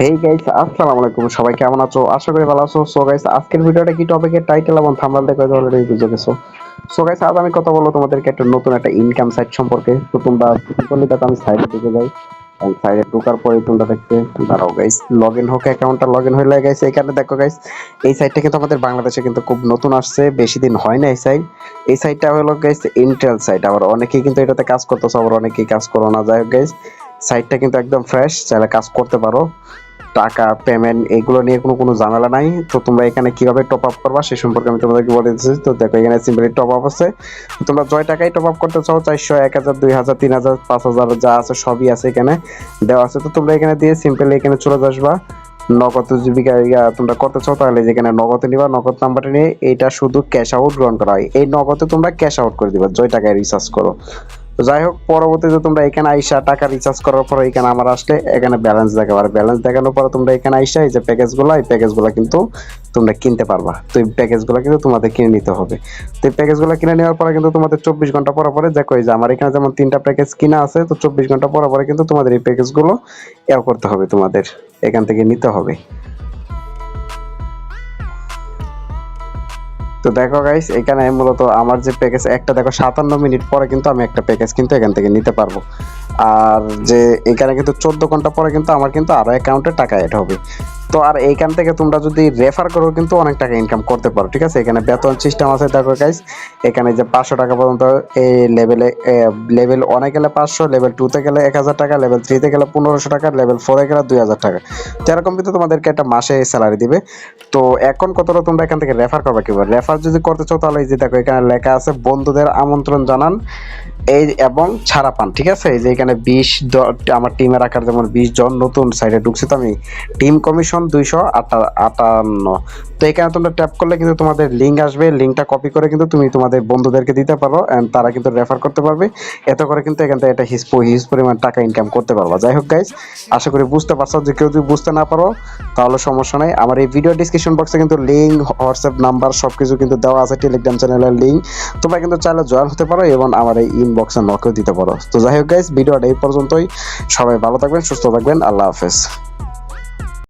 Hey guys আসসালামু আলাইকুম। সবাই কেমন আছো? আশা করি ভালো আছো। সো গাইস আজকের ভিডিওটা কি টপিকের টাইটেল এবং থাম্বনেল দেখে অলরেডি বুঝে গেছো। সো গাইস আজ আমি কথা বলব তোমাদেরকে একটা নতুন একটা ইনকাম সাইট সম্পর্কে। তো তোমরা করলে দেখো আমি সাইডে ঢুকে যাই সাইডে ঢোকার পরে তোমরা দেখতে দাঁড়াও গাইস লগ ইন হোক অ্যাকাউন্টটা লগ ইন হয়ে গেছে এখানে দেখো গাইস এই সাইটটা কিন্তু আমাদের বাংলাদেশে কিন্তু খুব নতুন আসছে, বেশি দিন হয় না এই সাইট এই সাইটটা হলো গাইস ইন্টেল সাইট আবার অনেকেই কিন্তু এটাতে কাজ করতেছে, আবার অনেকেই কাজ করো না। যাই হোক গাইস সাইটটা কিন্তু একদম ফ্রেশ চাইলে কাজ করতে পারো। টাকা পেমেন্ট এগুলো নিয়ে কোনো কোনো ঝামেলা নাই। তো তোমরা এখানে কীভাবে টপ আপ করবা সে সম্পর্কে আমি তোমাদেরকে বলে দিচ্ছি তো দেখো, এখানে সিম্পলি টপ আপ আছে। তোমরা জয় টাকায় টপ আপ করতে চাও, চারশো, এক হাজার, দুই হাজার, তিন হাজার, পাঁচ হাজার যা আছে সবই আছে এখানে দেওয়া আছে। তো তোমরা এখানে দিয়ে সিম্পলি এখানে চলে আসবা। নগদ জীবিকা তোমরা করতে চাও, তাহলে যেখানে নগদে নিবা, নগদ নাম্বারটা নিয়ে এটা শুধু ক্যাশ আউট গ্রহণ করা হয়। এই নগদে তোমরা ক্যাশ আউট করে দিবা জয় টাকায় রিচার্জ করো। তো যাই হোক, পরবর্তীতে তোমরা এখানে আইসা টাকা রিচার্জ করার পর এখানে আমার আসলে এখানে ব্যালেন্স দেখাবার ব্যালেন্স দেখানোর পরে তোমরা এখানে আইসা এই যে প্যাকেজগুলো এই প্যাকেজগুলো কিন্তু তোমরা কিনতে পারবা। তো এই প্যাকেজগুলো কিন্তু তোমাদের কিনে নিতে হবে। তো এই প্যাকেজগুলো কিনে নেওয়ার পরে কিন্তু তোমাদের চব্বিশ ঘণ্টা পরে পরে দেখো এই যে আমার এখানে যেমন তিনটা প্যাকেজ কিনা আছে, তো চব্বিশ ঘণ্টা পরে পরে কিন্তু তোমাদের এই প্যাকেজগুলো এও করতে হবে তোমাদের। এখান থেকে নিতে হবে। তো দেখো গাইস এখানে মূলত আমার যে প্যাকেজ একটা দেখো সাতান্ন মিনিট পরে কিন্তু আমি একটা প্যাকেজ কিন্তু এখান থেকে নিতে পারব। আর যে এখানে কিন্তু চোদ্দ ঘণ্টা পরে কিন্তু আমার কিন্তু আরও অ্যাকাউন্টে টাকা অ্যাড হবে। তো আর এইখান থেকে তোমরা যদি রেফার করো, কিন্তু অনেক টাকা ইনকাম করতে পারো, ঠিক আছে? এখানে বেতন সিস্টেম আছে, দেখো গাইস এখানে যে পাঁচশো টাকা পর্যন্ত এই লেভেলে লেভেল ওয়ানে গেলে পাঁচশো লেভেল টুতে গেলে এক হাজার টাকা লেভেল থ্রিতে গেলে পনেরোশো টাকা লেভেল ফোরে গেলে দুই হাজার টাকা। তো এরকম কিন্তু তোমাদেরকে একটা মাসে স্যালারি দিবে। তো এখন কতটা তোমরা এখান থেকে রেফার করবে কীভাবে? রেফার যদি করতে চাও তাহলে এই যে দেখো, এখানে লেখা আছে, বন্ধুদের আমন্ত্রণ জানান। এই এবং ছাড়া পান, ঠিক আছে? এই যে এখানে বিশ আমার টিমে রাখার যেমন বিশ জন নতুন সাইডে ঢুকছে, তো আমি টিম কমিশন দুইশো আটান্ন। তো এখানে তোমরা ট্যাপ করলে কিন্তু তোমাদের লিঙ্ক আসবে লিঙ্কটা কপি করে কিন্তু তুমি তোমাদের বন্ধুদেরকে দিতে পারো অ্যান্ড তারা কিন্তু রেফার করতে পারবে। এত করে কিন্তু এখান থেকে একটা হিস হিস পরিমাণ টাকা ইনকাম করতে পারবা। যাই হোক গাইজ আশা করি বুঝতে পারছ যে কেউ যদি বুঝতে না পারো, তাহলে সমস্যা নাই। আমার এই ভিডিও ডিসক্রিপশন বক্সে কিন্তু লিঙ্ক হোয়াটসঅ্যাপ নাম্বার সব কিছু কিন্তু দেওয়া আছে টেলিগ্রাম চ্যানেলের লিঙ্ক তোমরা কিন্তু চাইলে জয়েন হতে পারো এবং আমার এই ইনবক্সে নকেও দিতে পারো। তো যাই হোক গাইস ভিডিওটা এই পর্যন্তই। সবাই ভালো থাকবেন, সুস্থ থাকবেন, আল্লাহ হাফেজ।